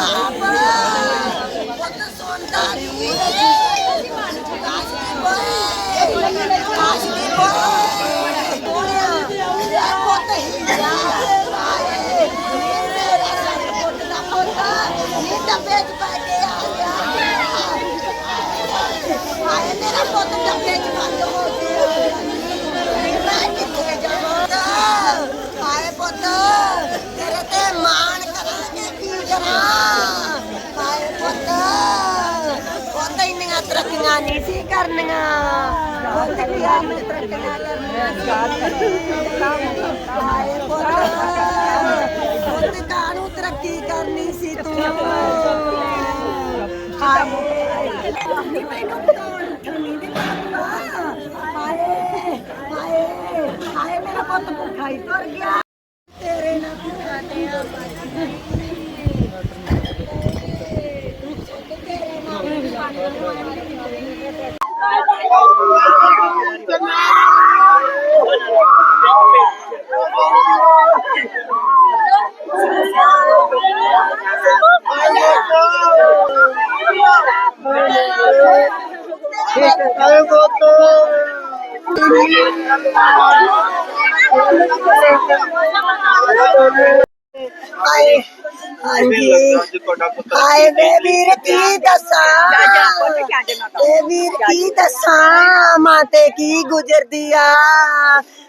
ਪ੍ਰਤਾਪ ਪੁੱਤ ਸੁਣਦਾ ਨਹੀਂ ਕਾਸ਼ ਦੀ ਬੋਏ ਕਾਸ਼ ਦੀ ਬੋਏ ਇਹ ਪੁੱਤ ਹੀਰਾ ਆਏ ਮੇਰਾ ਸਾਡਾ ਪੁੱਤ ਦਾ ਪੁੱਤ ਨੀ ਡੱਬੇ ਚ ਪਾ ਕੇ ਆ ਗਿਆ ਆਏ ਮੇਰਾ ਪੁੱਤ ਡੱਬੇ ਚ ਬੰਦ ਹੋ ਗਿਆ ਮੈਂ ਕਿੱਥੇ ਜਾਵਾਂ ਆਏ ਪੁੱਤ ਤੇਰੇ ਤੇ ਮਾਣ ਕਰਾਂਗੇ ਕੀ ਕਰਾਂ ਆਏ ਪੁੱਤ ਪੁੱਤ ਇੰਨੀਆਂ ਤਰੱਕੀਆਂ ਨਹੀਂ ਸੀ ਕਰਨੀਆਂ। ਪੁੱਤ ਕੀ ਆਪ ਤਰੱਕੀਆਂ ਕਰਨੀਆਂ ਆਏ ਪੁੱਤ ਪੁੱਤ ਕਾਹਨੂੰ ਤਰੱਕੀ ਕਰਨੀ ਸੀ ਤੂੰ? ਹਾਏ। ਮੈਨੂੰ ਬਤਾਉਣ ਨਹੀਂ ਦਿੱਤਾ ਹਾਏ ਹਾਏ ਹਾਏ ਮੇਰਾ ਪੁੱਤ ਭੁੱਖਾ ਹੀ ਤੁਰ ਗਿਆ। ਤੇਰੇ ਨਾਲ ਭੁੱਖਾ ਤੇ ਆ। ਹਾਏ ਹਾਂਜੀ ਹਾਏ ਵੇ ਵੀਰ ਕੀ ਦੱਸਾਂ? ਏ ਵੀਰ ਕੀ ਦੱਸਾਂ? ਮਾਂ ਕੀ ਗੁਜ਼ਰਦੀ ਆ?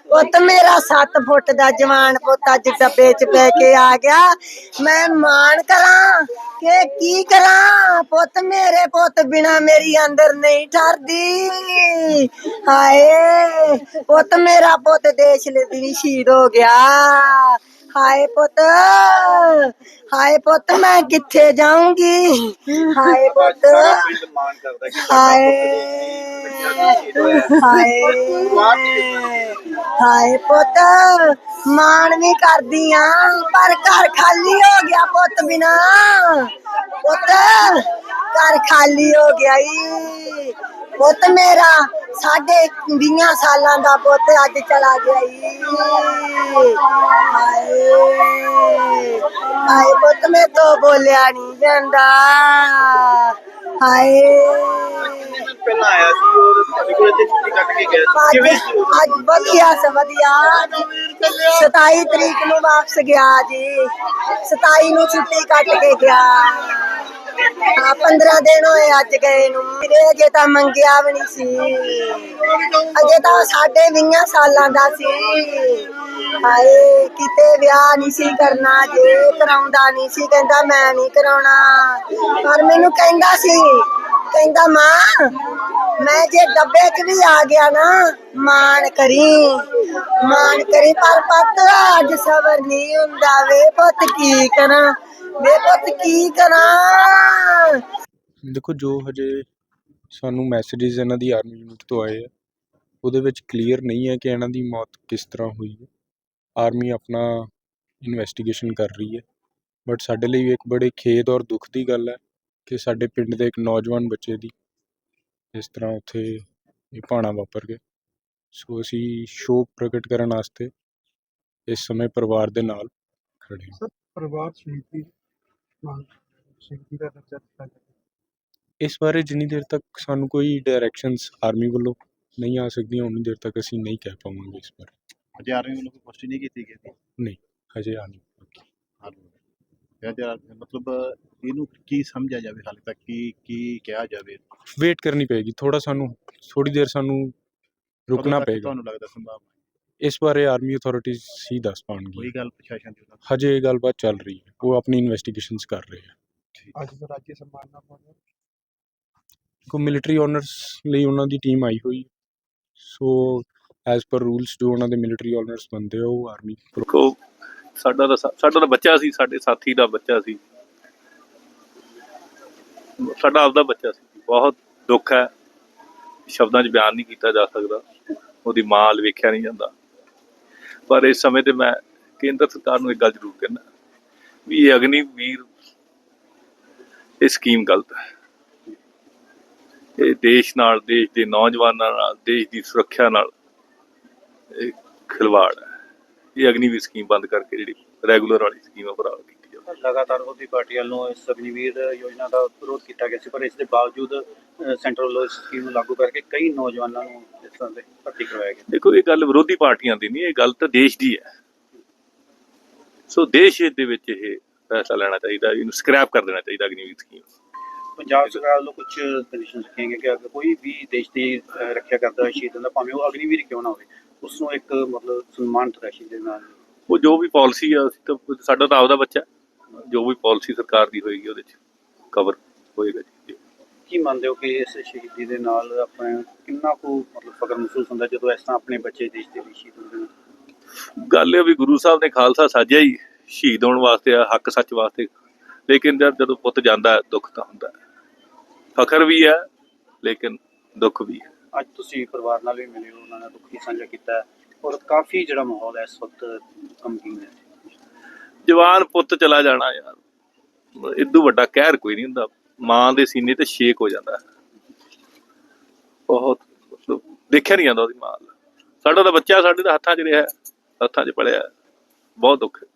ਪੁੱਤ ਮੇਰਾ 7 ਫੁੱਟ ਦਾ ਜਵਾਨ ਪੁੱਤ ਅੱਜ ਡੱਬੇ 'ਚ ਪੈ ਕੇ ਆ ਗਿਆ। ਮੈਂ ਮਾਣ ਕਰਾਂ ਕਿ ਕੀ ਕਰਾਂ? ਪੁੱਤ ਮੇਰੇ ਪੁੱਤ ਬਿਨਾ ਮੇਰੀ ਅੰਦਰ ਨਹੀਂ ਠਰਦੀ। ਹਾਏ, ਪੁੱਤ ਮੇਰਾ ਪੁੱਤ ਦੇਸ਼ ਲਈ ਸ਼ਹੀਦ ਹੋ ਗਿਆ। ਹਾਏ ਪੁੱਤ ਹਾਏ ਪੁੱਤ ਮੈਂ ਕਿੱਥੇ ਜਾਊਂਗੀ? ਹਾਏ ਪੁੱਤ ਹਾਏ ਹਾਏ ਹਾਏ ਪੁੱਤ ਮਾਣ ਵੀ ਕਰਦੀ ਆ ਪਰ ਘਰ ਖਾਲੀ ਹੋ ਗਿਆ ਪੁੱਤ ਬਿਨਾ। ਪੁੱਤ ਘਰ ਖਾਲੀ ਹੋ ਗਿਆ ਈ। ਪੁੱਤ ਮੇਰਾ ਸਾਡੇ 20 ਸਾਲਾਂ ਦਾ ਪੁੱਤ ਅੱਜ ਚਲਾ ਗਿਆ ਈ। ਹਾਏ ਹਾਏ ਪੁੱਤ ਮੈਂ ਤੋਂ ਬੋਲਿਆ ਨਹੀਂ ਜਾਂਦਾ। ਹਾਏ। ਪਹਿਲਾਂ ਆਇਆ ਸੀ ਔਰ ਤੁਹਾਡੇ ਕੋਲ ਇੱਥੇ ਛੁੱਟੀ ਕੱਟ ਕੇ ਗਿਆ ਸੀ। ਕਿਵੇਂ ਸੀ ਉਦੋਂ? ਅੱਜ ਵਧੀਆ ਸ ਵਧੀਆ। 27 ਤਰੀਕ ਨੂੰ ਵਾਪਸ ਗਿਆ ਜੀ। 27 ਨੂੰ ਛੁੱਟੀ ਕੱਟ ਕੇ ਗਿਆ। ਹਾਂ 15 ਦਿਨ ਹੋਏ ਅੱਜ ਗਏ ਨੂੰ। ਮੇਰੇ ਅਜੇ ਤਾਂ ਮੰਗਿਆ ਵੀ ਨਹੀਂ ਸੀ। ਅਜੇ ਤਾਂ ਸਾਡੇ 20 ਸਾਲਾਂ ਦਾ ਸੀ। ਹਾਏ, ਕਿਤੇ ਵਿਆਹ ਨਹੀਂ ਸੀ ਕਰਨਾ, ਜੇ ਕਰਾਉਂਦਾ ਨਹੀਂ ਸੀ, ਕਹਿੰਦਾ ਮੈਂ ਨਹੀਂ ਕਰਾਉਣਾ। ਪਰ ਮੈਨੂੰ ਕਹਿੰਦਾ ਸੀ, ਕਹਿੰਦਾ, ਮਾਂ ਮੈਂ ਜੇ ਡੱਬੇ 'ਚ ਵੀ ਆ ਗਿਆ ਨਾ, ਮਾਣ ਕਰੀ ਮਾਣ ਕਰੀ, ਪਰ ਪੁੱਤ, ਅੱਜ ਸਬਰ ਨਹੀਂ ਹੁੰਦਾ ਵੇ ਪੁੱਤ, ਕੀ ਕਰਾਂ? ਵੇ ਪੁੱਤ, ਕੀ ਕਰਾਂ? ਦੇਖੋ, ਜੋ ਹਜੇ ਸਾਨੂੰ ਮੈਸੇजेस ਇਹਨਾਂ ਦੀ ਆਰਮੀ ਯੂਨਿਟ ਤੋਂ ਆਏ ਆ, ਉਹਦੇ ਵਿੱਚ ਕਲੀਅਰ ਨਹੀਂ ਹੈ ਕਿ ਇਹਨਾਂ ਦੀ ਮੌਤ ਕਿਸ ਤਰ੍ਹਾਂ ਹੋਈ ਹੈ। ਆਰਮੀ ਆਪਣਾ ਇਨਵੈਸਟੀਗੇਸ਼ਨ ਕਰ ਰਹੀ ਹੈ। ਬਟ ਸਾਡੇ ਲਈ ਇੱਕ ਬੜੇ ਖੇਦ ਔਰ ਦੁੱਖ ਦੀ ਗੱਲ ਹੈ ਕਿ ਸਾਡੇ ਪਿੰਡ ਦੇ ਇੱਕ ਨੌਜਵਾਨ ਬੱਚੇ ਦੀ ਇਸ ਤਰ੍ਹਾਂ ਉੱਥੇ ਇਹ ਭਾਣਾ ਵਾਪਰ ਗਿਆ। ਸੋ ਅਸੀਂ ਸ਼ੋਕ ਪ੍ਰਗਟ ਕਰਨ ਵਾਸਤੇ ਇਸ ਸਮੇਂ ਪਰਿਵਾਰ ਦੇ ਨਾਲ ਖੜੇ ਹਾਂ। ਸਰ ਪਰਿਵਾਰ ਸ਼ਹੀਦੀ ਮੰਗ ਸ਼ਹੀਦੀ ਦਾ ਦਰਜਾ ਦਿੱਤਾ ਗਿਆ। ਇਸ ਬਾਰੇ ਜਿੰਨੀ ਦੇਰ ਤੱਕ ਸਾਨੂੰ ਕੋਈ ਡਾਇਰੈਕਸ਼ਨਸ ਆਰਮੀ ਵੱਲੋਂ ਨਹੀਂ ਆ ਸਕਦੀਆਂ ਉਨੀ ਦੇਰ ਤੱਕ ਅਸੀਂ ਨਹੀਂ ਕਹਿ ਪਾਵਾਂਗੇ ਇਸ ਬਾਰੇ। ਅਜੇ ਆਰਮੀ ਵੱਲੋਂ ਕੋਈ ਪੁਸ਼ਟੀ ਨਹੀਂ ਕੀਤੀ ਗਈ। ਸੀ ਹਜੇ ਆ ਨਹੀਂ। ਜਾਂ ਜਿਹੜਾ ਮਤਲਬ ਇਹਨੂੰ ਕੀ ਸਮਝਿਆ ਜਾਵੇ ਹਾਲੇ ਤੱਕ ਕੀ ਕੀ ਕਿਹਾ ਜਾਵੇ? ਵੇਟ ਕਰਨੀ ਪਏਗੀ ਥੋੜਾ ਸਾਨੂੰ ਥੋੜੀ ਦੇਰ ਸਾਨੂੰ ਰੁਕਣਾ ਕਦੋਂ ਤੱਕ ਪਏਗਾ। ਤੁਹਾਨੂੰ ਲੱਗਦਾ ਸੰਭਵ ਇਸ ਬਾਰੇ ਆਰਮੀ ਅਥਾਰਟੀਜ਼ ਹੀ ਦੱਸ ਕੋਈ ਪਾਉਣਗੀਆਂ ਗੱਲ ਪ੍ਰਸ਼ਾਸਨ ਦੀ ਉਹਨਾਂ ਹਜੇ ਇਹ ਗੱਲਬਾਤ ਚੱਲ ਰਹੀ ਹੈ ਉਹ ਆਪਣੀ ਇਨਵੈਸਟੀਗੇਸ਼ਨਸ ਕਰ ਰਹੇ ਆ ਅੱਜ ਦਾ ਰਾਜੀ ਸਨਮਾਨਨਾ ਪਾਉਣਾ। ਕੋ ਮਿਲਟਰੀ ਆਨਰਸ ਲਈ ਉਹਨਾਂ ਦੀ ਟੀਮ ਆਈ ਹੋਈ ਹੈ। ਸੋ ਐਜ਼ ਪਰ ਰੂਲਸ ਜੋ ਉਹਨਾਂ ਦੇ ਮਿਲਟਰੀ ਆਨਰਸ ਬੰਦੇ ਉਹ ਆਰਮੀ ਦੇਖੋ ਸਾਡਾ ਦਾ ਸਾਡਾ ਦਾ ਬੱਚਾ ਸੀ, ਸਾਡੇ ਸਾਥੀ ਦਾ ਬੱਚਾ ਸੀ। ਸਾਡਾ ਆਪਦਾ ਬੱਚਾ ਸੀ। ਬਹੁਤ ਦੁੱਖ ਹੈ। ਸ਼ਬਦਾਂ 'ਚ ਬਿਆਨ ਨਹੀਂ ਕੀਤਾ ਜਾ ਸਕਦਾ। ਉਹਦੀ ਮਾਂ ਵੱਲ ਵੇਖਿਆ ਨਹੀਂ ਜਾਂਦਾ। ਪਰ ਇਸ ਸਮੇਂ ਤੇ ਮੈਂ ਕੇਂਦਰ ਸਰਕਾਰ ਨੂੰ ਇੱਕ ਗੱਲ ਜ਼ਰੂਰ ਕਹਿਣਾ ਵੀ ਇਹ ਅਗਨੀਵੀਰ ਇਹ ਸਕੀਮ ਗਲਤ ਹੈ। ਇਹ ਦੇਸ਼ ਨਾਲ, ਦੇਸ਼ ਦੇ ਨੌਜਵਾਨਾਂ ਨਾਲ, ਦੇਸ਼ ਦੀ ਸੁਰੱਖਿਆ ਨਾਲ ਇਹ ਖਿਲਵਾੜ ਹੈ। ਇਹ ਅਗਨੀਵੀਰ ਸਕੀਮ ਬੰਦ ਕਰਕੇ ਜਿਹੜੀ ਰੈਗੂਲਰ ਵਾਲੀ ਸਕੀਮ ਆ ਬਰਾਬਰ ਕੀਤੀ ਜਾਵੇ। ਲਗਾਤਾਰ ਵਿਰੋਧੀ ਪਾਰਟੀ ਵੱਲੋਂ ਇਸ ਅਗਨੀਵੀਰ ਯੋਜਨਾ ਦਾ ਵਿਰੋਧ ਕੀਤਾ ਗਿਆ ਸੀ ਪਰ ਇਸ ਦੇ ਬਾਵਜੂਦ ਅ, ਸੈਂਟਰ ਵੱਲੋਂ ਇਸ ਸਕੀਮ ਨੂੰ ਲਾਗੂ ਕਰਕੇ ਕਈ ਨੌਜਵਾਨਾਂ ਨੂੰ ਇਸ ਤਰ੍ਹਾਂ ਦੇ ਭਰਤੀ ਕਰਵਾਇਆ ਗਿਆ। ਦੇਖੋ ਇਹ ਗੱਲ ਵਿਰੋਧੀ ਪਾਰਟੀਆਂ ਦੀ ਨਹੀਂ ਇਹ ਗੱਲ ਤਾਂ ਦੇਸ਼ ਦੀ ਹੈ। ਸੋ ਦੇਸ਼ ਦੇ ਵਿੱਚ ਇਹ ਫੈਸਲਾ ਲੈਣਾ ਚਾਹੀਦਾ ਇਹਨੂੰ ਸਕ੍ਰੈਪ ਕਰ ਦੇਣਾ ਚਾਹੀਦਾ ਅਗਨੀਵੀਰ ਸਕੀਮ ਪੰਜਾਬ ਸਰਕਾਰ ਵੱਲੋਂ ਕੁਝ ਕੰਡੀਸ਼ਨਸ ਰੱਖੀਆਂ ਗਈਆਂ ਕਿ ਅਗਰ ਕੋਈ ਵੀ ਦੇਸ਼ ਦੀ ਰੱਖਿਆ ਕਰਦਾ ਹੈ ਸ਼ਹੀਦ ਹੁੰਦਾ ਭਾਵੇਂ ਉਹ ਅਗਨੀਵੀਰ ਕਿਉਂ ਨਾ ਹੋਵੇ ਉਸ ਨੂੰ ਇੱਕ ਮਤਲਬ ਸਨਮਾਨਿਤ ਰਾਸ਼ੀ ਦੇ ਨਾਲ ਉਹ ਜੋ ਵੀ ਪਾਲਿਸੀ ਆ ਅਸੀਂ ਤਾਂ ਸਾਡਾ ਤਾਂ ਆਪਦਾ ਬੱਚਾ। ਜੋ ਵੀ ਪਾਲਿਸੀ ਸਰਕਾਰ ਦੀ ਹੋਏਗੀ ਉਹਦੇ ਚ ਕਵਰ ਹੋਏਗਾ ਜੀ ਕੀ ਮੰਨਦੇ ਹੋ ਕਿ ਇਸ ਸ਼ਹੀਦੀ ਦੇ ਨਾਲ ਆਪਣੇ ਕਿੰਨਾ ਕੁ ਮਤਲਬ ਫਖਰ ਮਹਿਸੂਸ ਹੁੰਦਾ ਜਦੋਂ ਇਸ ਤਰ੍ਹਾਂ ਆਪਣੇ ਬੱਚੇ ਦੇਸ਼ ਦੇ ਲਈ ਸ਼ਹੀਦ ਹੁੰਦੇ ਨੇ ਗੱਲ ਇਹ ਵੀ ਗੁਰੂ ਸਾਹਿਬ ਨੇ ਖਾਲਸਾ ਸਾਜਿਆ ਹੀ ਸ਼ਹੀਦ ਹੋਣ ਵਾਸਤੇ ਆ ਹੱਕ ਸੱਚ ਵਾਸਤੇ ਲੇਕਿਨ ਜਦ ਪੁੱਤ ਜਾਂਦਾ ਦੁੱਖ ਤਾਂ ਹੁੰਦਾ। ਫਖਰ ਵੀ ਹੈ ਲੇਕਿਨ ਦੁੱਖ ਵੀ ਹੈ ਅੱਜ ਤੁਸੀਂ ਪਰਿਵਾਰ ਨਾਲ ਵੀ ਮਿਲੇ ਹੋ, ਉਹਨਾਂ ਨਾਲ ਦੁੱਖ ਵੀ ਸਾਂਝਾ ਕੀਤਾ ਹੈ ਔਰ ਕਾਫੀ ਜਿਹੜਾ ਮਾਹੌਲ ਹੈ ਇਸ ਵਕਤ ਗਮਗੀਨ ਹੈ। ਜਵਾਨ ਪੁੱਤ ਚਲਾ ਜਾਣਾ ਯਾਰ। ਇਦੋਂ ਵੱਡਾ ਕਹਿਰ ਕੋਈ ਨਹੀਂ ਹੁੰਦਾ। ਮਾਂ ਦੇ ਸੀਨੇ ਤੇ ਛੇਕ ਹੋ ਜਾਂਦਾ। ਬਹੁਤ ਮਤਲਬ ਦੇਖਿਆ ਨਹੀਂ ਜਾਂਦਾ ਉਹਦੀ ਮਾਂ ਸਾਡਾ ਤਾਂ ਬੱਚਾ ਸਾਡੇ ਦੇ ਹੱਥਾਂ 'ਚ ਰਿਹਾ ਹੱਥਾਂ 'ਚ ਪੜਿਆ ਬਹੁਤ ਦੁੱਖ ਹੈ।